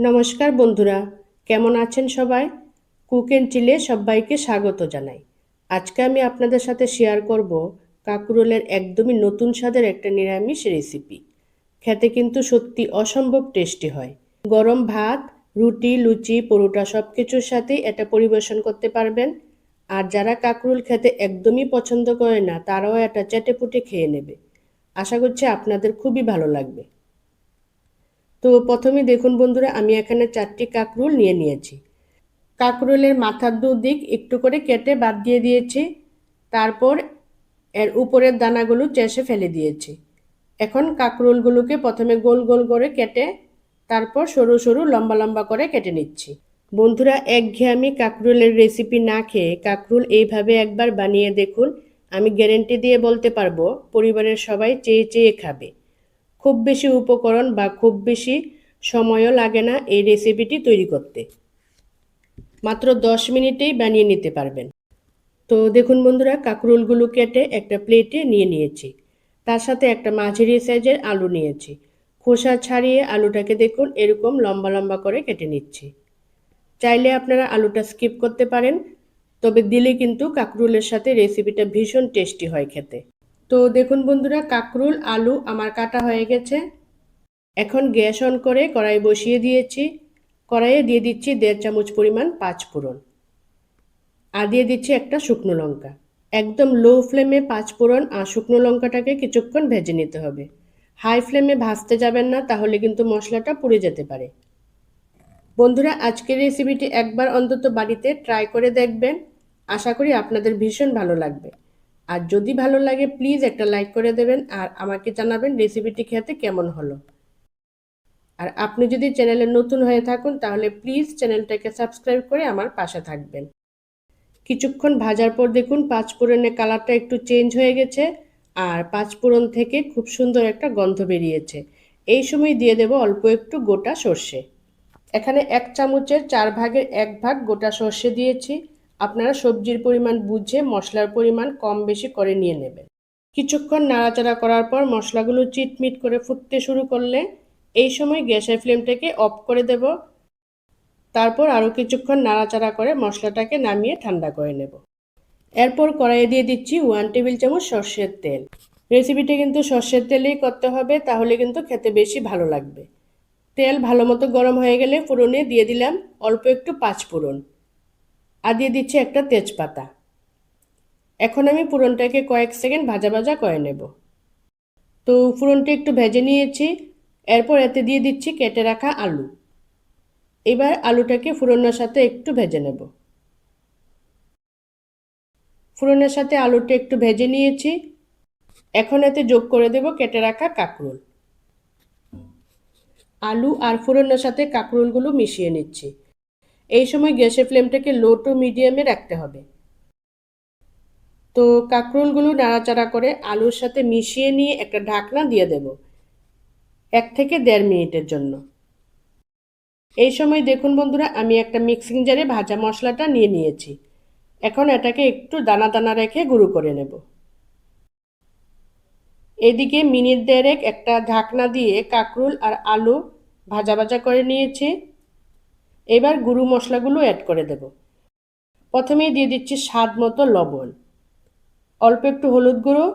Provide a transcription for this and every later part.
নমস্কার বন্ধুরা, কেমন আছেন সবাই? কুক এন্ড চিলে সবাইকে স্বাগত জানাই। আজকে আমি আপনাদের সাথে শেয়ার করব কাকুরোলের একদমই নতুন স্বাদের একটা নিরামিষ রেসিপি খেতে কিন্তু সত্যি অসম্ভব টেস্টি হয়। গরম ভাত, রুটি, লুচি, পরোটা সব কিছুর সাথেই এটা পরিবেশন করতে পারবেন। আর যারা কাকরুল খেতে একদমই পছন্দ করে না, তারাও এটা চেটেপুটে খেয়ে নেবে। আশা করছি আপনাদের খুবই ভালো লাগবে। তো প্রথমে দেখুন বন্ধুরা, আমি এখানে চারটি কাকরুল নিয়ে নিয়েছি। কাকরুলের মাথার দুদিক একটু করে কেটে বাদ দিয়ে দিয়েছি। তারপর এর উপরের দানাগুলো চেষে ফেলে দিয়েছি। এখন কাকরুলগুলোকে প্রথমে গোল গোল করে কেটে তারপর সরু সরু লম্বা লম্বা করে কেটে নিচ্ছি। বন্ধুরা, একঘেয়েমি কাকরুলের রেসিপি না খেয়ে কাকরুল এইভাবে একবার বানিয়ে দেখুন, আমি গ্যারেন্টি দিয়ে বলতে পারব, পরিবারের সবাই চেয়ে চেয়ে খাবে। খুব বেশি উপকরণ বা খুব বেশি সময়ও লাগে না এই রেসিপিটি তৈরি করতে। মাত্র দশ মিনিটেই বানিয়ে নিতে পারবেন। তো দেখুন বন্ধুরা, কাকরুলগুলো কেটে একটা প্লেটে নিয়ে নিয়েছি। তার সাথে একটা মাঝারি সাইজের আলু নিয়েছি। খোসা ছাড়িয়ে আলুটাকে দেখুন এরকম লম্বা লম্বা করে কেটে নিচ্ছি। চাইলে আপনারা আলুটা স্কিপ করতে পারেন, তবে দিলে কিন্তু কাকরুলের সাথে রেসিপিটা ভীষণ টেস্টি হয় খেতে। তো দেখুন বন্ধুরা, কাকরুল, আলু আমার কাটা হয়ে গেছে। এখন গ্যাস অন করে কড়াই বসিয়ে দিয়েছি। কড়াইয়ে দিয়ে দিচ্ছি দেড় চামচ পরিমাণ পাঁচ ফোড়ন। আর দিয়ে দিচ্ছি একটা শুকনো লঙ্কা। একদম লো ফ্লেমে পাঁচ ফোড়ন আর শুকনো লঙ্কাটাকে কিছুক্ষণ ভেজে নিতে হবে। হাই ফ্লেমে ভাজতে যাবেন না, তাহলে কিন্তু মশলাটা পুড়ে যেতে পারে। বন্ধুরা, আজকের রেসিপিটি একবার অন্তত বাড়িতে ট্রাই করে দেখবেন। আশা করি আপনাদের ভীষণ ভালো লাগবে। আর যদি ভালো লাগে প্লিজ একটা লাইক করে দেবেন আর আমাকে জানাবেন রেসিপিটি খেতে কেমন হলো। আর আপনি যদি চ্যানেলে নতুন হয়ে থাকুন, তাহলে প্লিজ চ্যানেলটাকে সাবস্ক্রাইব করে আমার পাশে থাকবেন। কিছুক্ষণ ভাজার পর দেখুন পাঁচ ফোড়নের কালারটা একটু চেঞ্জ হয়ে গেছে আর পাঁচ ফোড়ন থেকে খুব সুন্দর একটা গন্ধ বেরিয়েছে। এই সময় দিয়ে দেব অল্প একটু গোটা সর্ষে। এখানে এক চামচের চার ভাগের এক ভাগ গোটা সর্ষে দিয়েছি। আপনারা সবজির পরিমাণ বুঝে মশলার পরিমাণ কম বেশি করে নিয়ে নেবেন। কিছুক্ষণ নাড়াচাড়া করার পর মশলাগুলো চিটমিট করে ফুটতে শুরু করলে এই সময় গ্যাসের ফ্লেমটাকে অফ করে দেব। তারপর আরও কিছুক্ষণ নাড়াচাড়া করে মশলাটাকে নামিয়ে ঠান্ডা করে নেব। এরপর কড়াইয়ে দিয়ে দিচ্ছি ওয়ান টেবিল চামচ সর্ষের তেল। রেসিপিটা কিন্তু সর্ষের তেলেই করতে হবে, তাহলে কিন্তু খেতে বেশি ভালো লাগবে। তেল ভালো মতো গরম হয়ে গেলে ফোড়নে দিয়ে দিলাম অল্প একটু পাঁচ ফোড়ন আর দিয়ে দিচ্ছি একটা তেজপাতা। এখন আমি ফোড়নটাকে কয়েক সেকেন্ড ভাজা ভাজা করে নেব। তো ফোড়নটা একটু ভেজে নিয়েছি, এরপর এতে দিয়ে দিচ্ছি কেটে রাখা আলু। এবার আলুটাকে ফোড়নের সাথে একটু ভেজে নেব। ফোড়নের সাথে আলুটা একটু ভেজে নিয়েছি। এখন এতে যোগ করে দেব কেটে রাখা কাঁকরোল। আলু আর ফোড়নের সাথে কাঁকরোলগুলো মিশিয়ে নিচ্ছি। এই সময় গ্যাসের ফ্লেমটাকে লো টু মিডিয়ামে রাখতে হবে। তো কাঁকরোলগুলো নাড়াচাড়া করে আলুর সাথে মিশিয়ে নিয়ে একটা ঢাকনা দিয়ে দেব, এক থেকে দেড় মিনিটের জন্য। এই সময় দেখুন বন্ধুরা, আমি একটা মিক্সিং জারে ভাজা মশলাটা নিয়ে নিয়েছি। এখন এটাকে একটু দানা দানা রেখে গুঁড়ো করে নেব। এদিকে মিনিট দেড়েক একটা ঢাকনা দিয়ে কাঁকরুল আর আলু ভাজা ভাজা করে নিয়েছি। এবার গুঁড়ো মশলাগুলো অ্যাড করে দেব। প্রথমেই দিয়ে দিচ্ছি স্বাদ মতো লবণ। অল্প একটু হলুদ গুঁড়ো,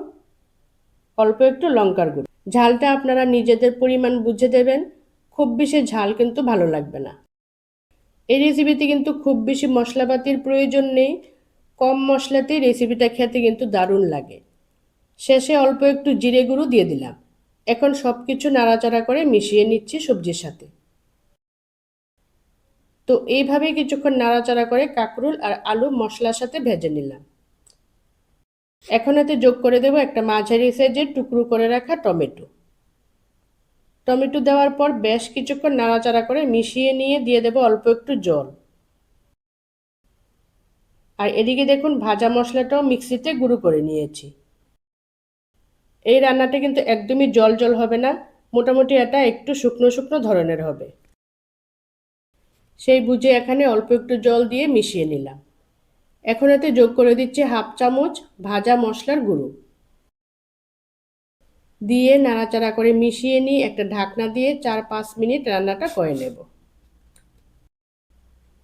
অল্প একটু লঙ্কার গুঁড়ো। ঝালটা আপনারা নিজেদের পরিমাণ বুঝে দেবেন। খুব বেশি ঝাল কিন্তু ভালো লাগবে না। এই রেসিপিতে কিন্তু খুব বেশি মশলাপাতির প্রয়োজন নেই। কম মশলাতেই রেসিপিটা খেতে কিন্তু দারুণ লাগে। শেষে অল্প একটু জিরে গুঁড়ো দিয়ে দিলাম। এখন সব কিছু নাড়াচাড়া করে মিশিয়ে নিচ্ছি সবজির সাথে। তো এইভাবে কিছুক্ষণ নাড়াচাড়া করে কাঁকরুল আর আলু মশলার সাথে ভেজে নিলাম। এখন এতে যোগ করে দেব একটা মাঝারি সাইজের টুকরো করে রাখা টমেটো। টমেটো দেওয়ার পর বেশ কিছুক্ষণ নাড়াচাড়া করে মিশিয়ে নিয়ে দিয়ে দেব অল্প একটু জল। আর এদিকে দেখুন ভাজা মশলাটাও মিক্সিতে গুঁড়ো করে নিয়েছি। এই রান্নাটা কিন্তু একদমই জল জল হবে না, মোটামুটি এটা একটু শুকনো শুকনো ধরনের হবে। সেই বুঝে এখানে অল্প একটু জল দিয়ে মিশিয়ে নিলাম। এখন এতে যোগ করে দিচ্ছি হাফ চামচ ভাজা মশলার গুঁড়ো। দিয়ে নাড়াচাড়া করে মিশিয়ে নিয়ে একটা ঢাকনা দিয়ে চার পাঁচ মিনিট রান্নাটা করে নেব।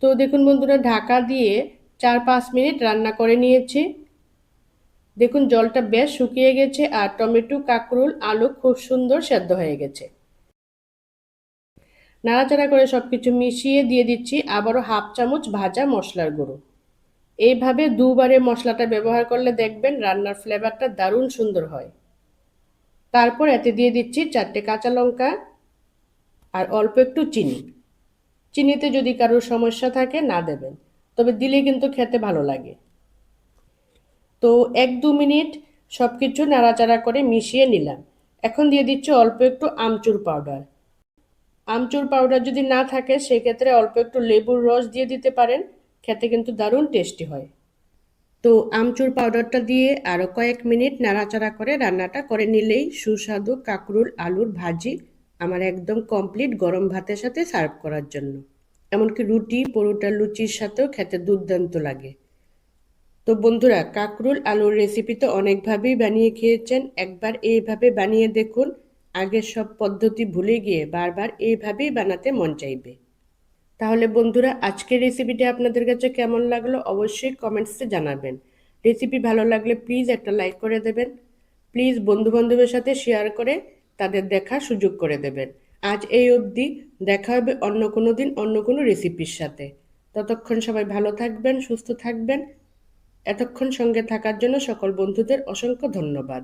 তো দেখুন বন্ধুরা, ঢাকা দিয়ে চার পাঁচ মিনিট রান্না করে নিয়েছি। দেখুন জলটা বেশ শুকিয়ে গেছে আর টমেটো, কাঁকরুল, আলু খুব সুন্দর সেদ্ধ হয়ে গেছে। নাড়াচাড়া করে সব কিছু মিশিয়ে দিয়ে দিচ্ছি আবারও হাফ চামচ ভাজা মশলার গুঁড়ো। এইভাবে দুবারে মশলাটা ব্যবহার করলে দেখবেন রান্নার ফ্লেভারটা দারুণ সুন্দর হয়। তারপর এতে দিয়ে দিচ্ছি চারটে কাঁচা লঙ্কা আর অল্প একটু চিনি। চিনিতে যদি কারোর সমস্যা থাকে না দেবেন, তবে দিলে কিন্তু খেতে ভালো লাগে। তো এক দু মিনিট সব কিছু নাড়াচাড়া করে মিশিয়ে নিলাম। এখন দিয়ে দিচ্ছি অল্প একটু আমচুর পাউডার। আমচুর পাউডার যদি না থাকে, সেক্ষেত্রে অল্প একটু লেবুর রস দিয়ে দিতে পারেন। খেতে কিন্তু দারুণ টেস্টি হয়। তো আমচুর পাউডারটা দিয়ে আরও কয়েক মিনিট নাড়াচাড়া করে রান্নাটা করে নিলেই সুস্বাদু কাকরুল, আলুর ভাজি আমার একদম কমপ্লিট গরম ভাতের সাথে সার্ভ করার জন্য। এমনকি রুটি, পরোটা, লুচির সাথেও খেতে দুর্দান্ত লাগে। তো বন্ধুরা, কাকরুল, আলুর রেসিপি তো অনেকভাবেই বানিয়ে খেয়েছেন। একবার এইভাবে বানিয়ে দেখুন। আগের সব পদ্ধতি ভুলে গিয়ে বারবার এইভাবেই বানাতে মন চাইবে। তাহলে বন্ধুরা, আজকের রেসিপিটি আপনাদের কাছে কেমন লাগল অবশ্যই কমেন্টসে জানাবেন। রেসিপি ভালো লাগলে প্লিজ একটা লাইক করে দেবেন। প্লিজ বন্ধুবান্ধবের সাথে শেয়ার করে তাদের দেখার সুযোগ করে দেবেন। আজ এই অবধি দেখা হবে অন্য কোনো দিন অন্য কোনো রেসিপির সাথে। ততক্ষণ সবাই ভালো থাকবেন, সুস্থ থাকবেন। এতক্ষণ সঙ্গে থাকার জন্য সকল বন্ধুদের অসংখ্য ধন্যবাদ।